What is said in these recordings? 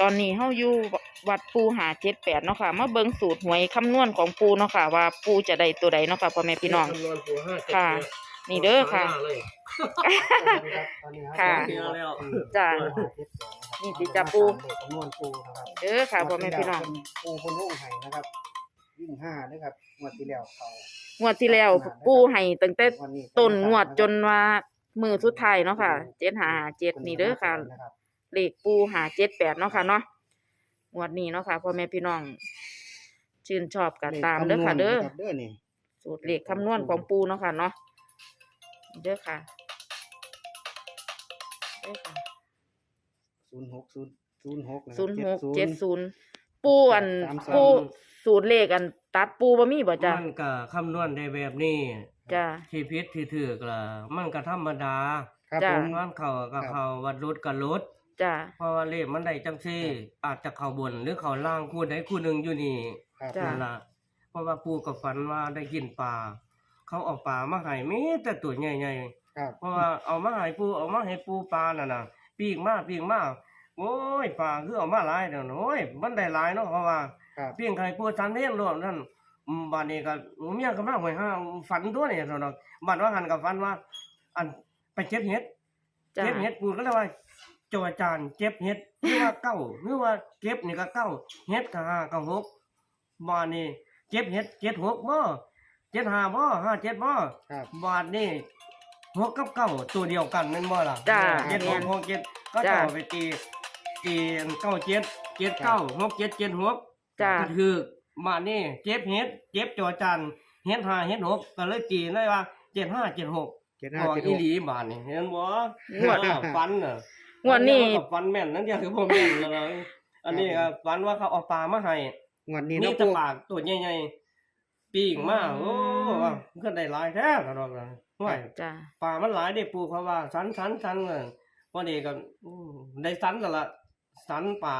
ตอนนี้เฮาอยู่วัดปูหาเจ็ดแปดเนาะค่ะมาเบิ่งสูตรหวยคำนวณของปูเนาะค่ะ ว่าปูจะได้ตัวใดเนาะค่ะพ่อแม่พี่น้องคำนวณปูห้าเจ็ดค่ะแปดนี่เด้อค่ะหาเลยตอนนี้ค่ะเดี๋ยวเราจ้ะปูหาเจ็ดแปดนะครับนี่สิจ้ะปูเด็กจำนวนปูนะครับเด้อค่ะพ่อแม่พี่น้องปูคนลูกไห้นะครับ วิ่งห้านะครับงวดที่แล้วเขา งวดที่แล้วปูให้ตั้งแต่วันนี้ต้นงวดจนว่ามือสุดท้ายเนาะค่ะเจ็ดหาเจ็ดนี่เด้อค่ะนะครับเลขปูหาเจ็ดแปดเนาะค่ะเนาะงวดนี้เนาะค่ะพ่อแม่พี่น้องชื่นชอบกันตามเด้อค่ะ เด้อเด้อนี่สูตรเลขคำนวณของปูเนาะค่ะเนาะเด้อค่ะเด้อค่ะศูนย์หกศูนย์ศูนย์หกศูนย์หกเจ็ดศูนย์ปูอันสามสามปู สูตรเลขอันตัดปูบ่มีบ่จ้ะมันก็คำนวณได้แบบนี้จ้ะที่พิษที่ถือกละมันก็ธรรมดาครับจ้ะ ผม มันเข้าก็เข้าวัดรุดก็รุดจ้ะ เพราะว่าเลขมันได้จังซี่ อาจจะเข้าบนหรือเข้าล่างคู่ใดคู่หนึ่งอยู่นี่ครับจ้ะ นั่นล่ะเพราะว่าปู่กับฝันว่าได้กินปลาเขาเอาปลามาให้มีแต่ตัวใหญ่ๆ ครับ เพราะว่าเอามาให้ปูเอามาให้ปูปลาน่ะนะปีกมาปีกมาโอ้ยปลาคือเอามาหลายเด้อโอ้ยมันได้หลายเนาะเพราะว่า ครับปีกไข่ปูสันเทศรวมนั่นอืมบัดนี้ก็เมียกำลังหวยห้าฝันตัวนี่เท่านั้นบัดว่าหันกับฝันว่า อันไปเก็บเห็ดจ้ะเก็บเห็ดปูก็เลยว่าโจอาจารย์เก็บเห็ดหรือว่าเก้าหรือว่าเก็บนี่ก็เก้าเห็ดก็ห้าก็หกบัดนี้เก็บเห็ดเจ็ดหกบ่เจ็ดห้าบ่ห้าเจ็ดบ่ครับบาทนี่หกกับเก้าตัวเดียวกันแม่นบ่ล่ะจ้าเจ็ดหแม่กนหกเจ็ดก็จ้าต่อไปตีตีเก้าเจ็ดเจ็ดเก้าหกเจ็ดเจ็ดหก จ้ะ ก็คือบาทนี่เจ็บเฮ็ดเจ็บจอจันเฮ็ดห้าเฮ็ดหกก็เลยตีได้ว่าเจ็ดห้าเจ็ดหกเจ็ดบห้าอกเจ็ดอีหกหลีบาทนี่เห็นบ่งวด อ่าฟันน่ะงวดนี้ อัก็ฟันแม่นนั่นเดียวคือบ่แม่นเลยอันนี้ก็ฟันว่าเขาเอาปลามาให้ งวดนี้มีเนาะแต่ปูปากตัวใหญ่ๆปีกมาโอ้ว่าก็ได้หลายแท้ก็ดอกนะห่วยจ้ะ ป่ามันหลายเด็ปูเพราะว่าสันสันสันเลยพอดีก็อืมได้สันแล้วละสันป่า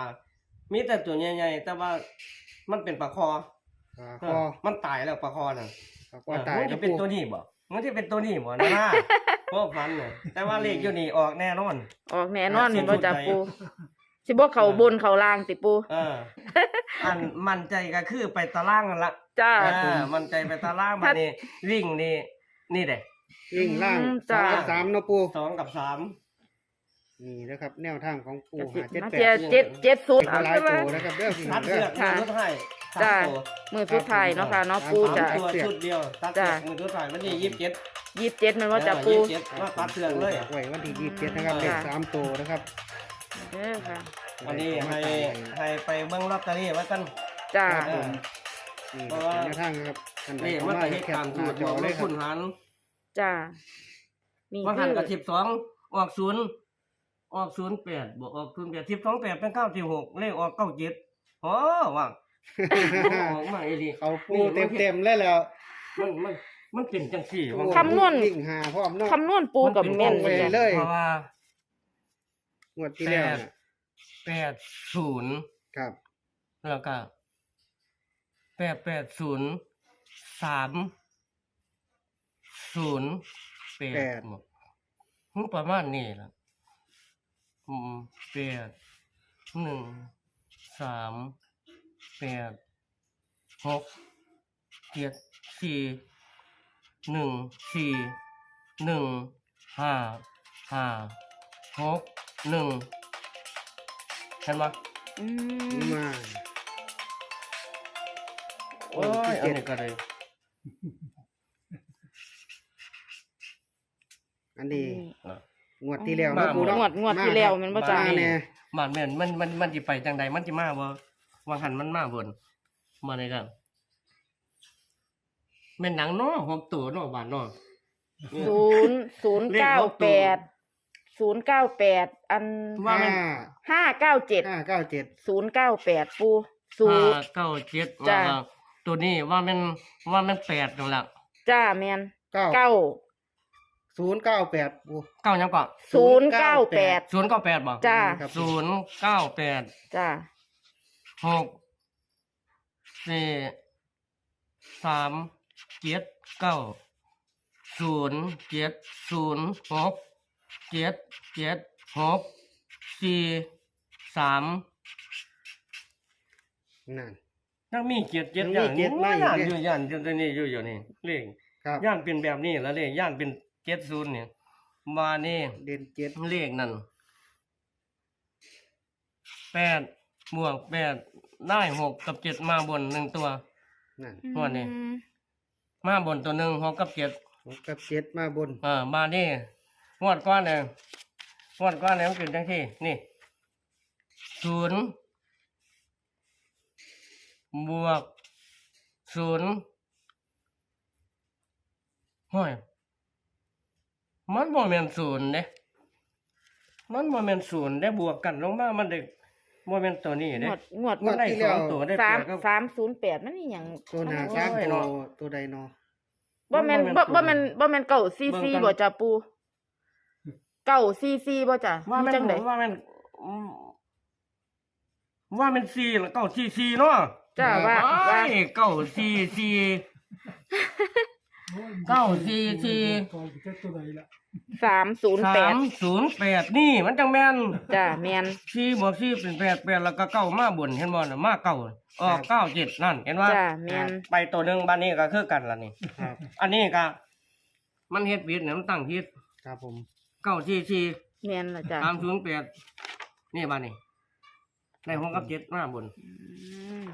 มีแต่ตัวใหญ่ๆแต่ว่ามันเป็นปลาคออ่าเอคออมันตายแล้วปลาคอน่ะคอตายมันนะจะเป็นปูตัวนี้บ่มันจะเป็นตัวนี้บ่นะพวกฟันเนี่ยแต่ว่าเลขอยู่นี่ออกแน่นอน ออกแน่นอนสิบ่จ้ะสุดใจปูสิบ่เข้าบนเข้าล่างติปูเออ อันมั่นใจก็คือไปตารางนั่นละ จ้าเออมั่นใจไปตารางมานี่วิ่งนี่นี่เด้วิ่งล่างอืมสจ้ะ องกับสามเนาะปูสองกับสาม นี่นะครับ แนวทางของปูจะสิหาเจ็ดมาแปเทียดเจ็ดเจ็ดศูนเป็ย์นเอาหลายใช่ไหม ตัวนะครับเด้อพี่น้ตัอดงเด้เสืออกมือสุดท้ายสามจ้าตัวมือสุดท้ายเนาะค่ะเนาะปูสาจ้ะมตัวชุดเดียวตัดเสืจ้ะอกมือสุดท้ายวันนี้ยี่สิบเจ็ดยี่สิบเจ็ดมันว่าจะปูยี่สิบเจ็ดว่าตัดเสือกเลย ไว้วันที่ยี่สิบเจ็ดนะครับจ้ะเลขสามตัวนะครับเด้อค่ะวันนี้ให้ให้ไปเบิ้งลอตเตอรี่ไว้กัน จ้า ครับผมนี่เพราะเป็นว่า แนวทางนะครับท่านใดนี่เข้ามันมาก็เหให้ตุแคปการณ์หสูน้าตรจอว่าเลไม่ยครัคุบ ณหันจ้านี่ว่าคืหันอกับสิบสองออกศูนย์ ออกศูนย์แปดบวกออกศูนย์แปดสิบสองแปดเป็นเก้าสิบหกเลขออกเก้าเจ็ดโอ้ว่างออกมาอีหลีเขาปูเต็มเต็มๆเลยแล้วมันมันมันเป็นจังสี่ว่าคำนวณ วิ่งหาพร้อมเนาะคำนวณปูกับแม่นไปเลยจ้ะเลยเพราะว่า งวดที่แล้วน่ะแปดศูนย์ครับ แล้วก็แปดแปดศูนย์สามศูนย์แปดหมดหึประมาณนี้ละอืม แปดหนึ่งสามแปดหกเจ็ดสี่หนึ่งสี่หนึ่งห้าห้าหกหนึ่งเห็นไหมอืมมาโอ้ยอันนี้ก็เลยอันนี้ อะ งวดที่แล้วมาเนาะปูเนาะงวดงวดที่แล้วมันบ่จ่ายมาแน่มันแม่นมันมันมันสิไปจังใดมันสิมาบ่วางหันมันมาบนมาเลยกันแม่นหนังเนาะหอมตัวเนาะบานเนาะ ศูนย์ศูนย์เก้าแปดศูนย์เก้าแปดอันว่ามัน ห้าห้าเก้าเจ็ดห้าเก้าเจ็ดศูนย์เก้าแปดปูศูห้านย์ เก้าเจ็ดจ้ะ ว่าตัวนี้ว่ามันว่ามันแปดนั่นแหละจ้าแมนเก้าเก้า ศูนย์เก้าแปดปูเก้ายังก่อนศูนย์เก้าแปด ศูนย์เก้าแปดบ่จ้าครับ ศูนย์เก้าแปดจ้าหกสี่สามเจ็ดเก้าศูนย์เจ็ดศูนย์หกเจ็ดเจ็ดหกสี่สามนั่น ยังมีเจ็ดเจ็ดยังมีอย่างเจ็ดมาอีกย่านเนี่ยอยู่ย่านอยู่ตัวนี้อยู่อยู่นี่เลขครับย่านเป็นแบบนี้แล้วเลขย่านเป็น เจ็ดศูนย์เนี่ยมานี่เด่นเจ็ดเลขนั่นแปดบวกแปดได้หกกับเจ็ดมาบนหนึ่งตัว นั่นงวดนี้ อืมมาบนตัวหนึ่งหกกับเจ็ดหกกับเจ็ดมาบนเออมานี่งวดก้อนเนี่ยงวดก้อนเนี่ยมันเป็นจังที่ นี่ศูนย์บวกศูนย์ห้อย มันบ่แม่นศูนย์เด้มันบ่แม่นศูนย์ได้บวกกันลงมามันได้บ่แม่นตัวนี้งเด้วดงวดมันได้สองตัวได้สามแปดก็สามศูนย์แปดมันนี่หยังตัวหนาโอ้ยสามตัวเนาะตัวใดเนาะบ่แม่นบ่บ่แม่นบ่แม่นบ่แม่นเก่าซีซีเบิ่งกัน บ่จ้ะปูเก่าซีซีบ่จ้ะว่าแม่นจังไดว่าแม่นอืมว่าแม่นสี่แล้วเก้าสี่สี่เนาะจ้าว่าว่าว้ายเก้าสี่สี่ เก้าสี่สี่สามศูนย์สาแปดมศูนย์แปดนี่มันจังแม่นจ้ะแม่นสี่บวกสี่เป็นแปดแปดแล้วก็เก้ามาบนเห็นบ่น่ะมาเก้าออกเก้าเจ็ดนั่นเห็นว่า จ้ะแม่นไปตัวหนึ่งบ้านนี้ก็คือกันละนี่ ครับอันนี้ก็มันเฮ็ดผิดเนี่ยมันตั้งผิดครับผมเก้าสี่สี่แม่นล่ะจ้ะสามศูนย์แปดนี่บ้านนี้ได้หกกับเจ็ดมาบน อืม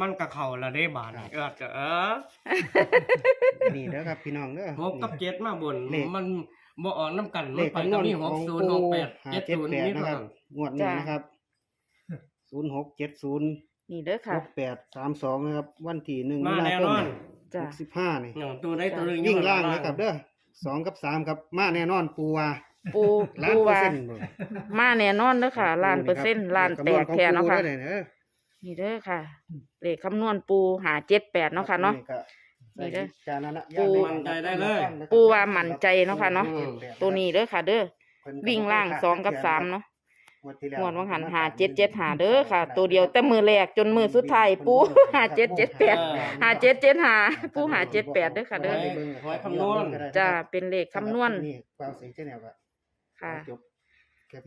มันก็เข้าละได้บาทเออจะเออนี่เด้อครับพี่น้องเด้อหกกับเจ็ดมาบนเลข มันบ่ออกน้ำกันเลมันขไปคำนก็วณมีขหอกงศูปูนย์หกแปดหาเจ็ดเจ็ดศูนย์แปดนี่นะเท่าครับนั้นงวดนี้นะครับศูนย์หกเจ็ดศูนย์นี่เด้อค่ะ หกแปดสามสองนะครับ วันที่หนึ่งมามีนาแน่คนมอนจ้ะหกสิบห้านี่อย่างตัวได้ตัวหนึงวิ่งล่างนะครับเด้อสองกับสามครับ มาแน่นอนปูว่าปูล้านปูเปอร์ว่า เซ็นต์บ่มาแน่นอนเด้อค่ะล้านเปอร์เซ็นต์ล้านแตกแท้เนาะค่ะเลขคำวณของปูได้เลยเด้อ นี่เด้อค่ะ เลขคำนวณปูหาเจ็ดแปดเนาะค่ะเนาะ นี่เด้อจานะนะปู มั่นใจได้เลย ปูว่ามั่นใจเนาะค่ะเนาะอืมตัวนี้เด้อค่ะ เด้อ วิ่งล่างสองกับสามเนาะงวดที่แล้วงวดวังหันหาเจ็ดเจ็ดหาเด้อค่ะ ตัวเดียวแต่มือแรกจนมือสุดท้ายปูหาเจ็ดเจ็ดแปดหาเจ็ดเจ็ดหาปูหาเจ็ดแปดเด้อค่ะเด้อ ไว้คำนวณ จ้าเป็นเลขคำนวณ นี่ความเสียงเจ้าแนวก็ค่ะ จบแค่พียง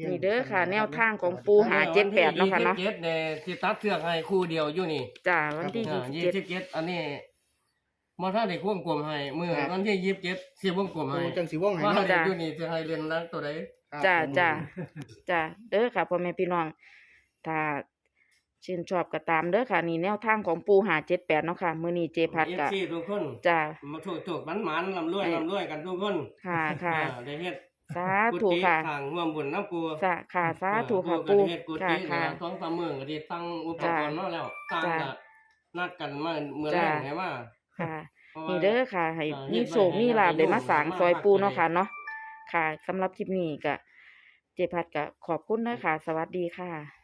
นี่เด้อค่ะ แนวทางของปูหาเจ็ดแปดเนาะค่ะเนาะยี่สิบเจ็ดเนี่ยที่ตัดเสือกให้คู่เดียวอยู่นี่จ้าวันที่อ่ายี่ยี่สิบเจ็ดสิบเจ็ดอันนี้มาถ้าได้ควงกลมให้มือวันที่ยี่สิบเจ็ดสิบวงกลมปูให้จังสิว่องให้ว่าเนาะเด็กอยู่นี่จะให้เรียนนั้นตัวใดครับจ้าผมจ้าจ้าเด้อค่ะพ่อแม่พี่น้องถ้าชื่นชอบก็ตามเด้อค่ะนี่แนวทางของปูหาเจ็ดแปดเนาะค่ะมื้อนี้เจพัดเอฟกะซีทุกคนจ้ามาถูกถูกมันมันๆลำรวยเอ้ยลำรวยกันทุกคนค่ะค่ะอ่าได้เฮ็ด สาธุค่ะทางร่วมบุญน้ำปูสาค่ะสาธุค่ะปูปูก็ได้เฮ็ดกุค่ะฏิค่ะเนี่ยสองสามมื้อก็ได้ตั้งอุปกรณ์มาแล้วตั้งจ้าก็นัดกันมาเมื่อแรจ้ากให้มาค่ะ พราะว่า นี่เด้อค่ะ ให้อ่ามีเฮ็ดไว้โศกมีลาบให้ได้มาได้สร้างมาซอยปูพักเนาะเลยค่ะเนาะค่ะสำหรับคลิปนี้ก็เจพัดก็ขอบคุณเด้อค่ะ สวัสดีค่ะ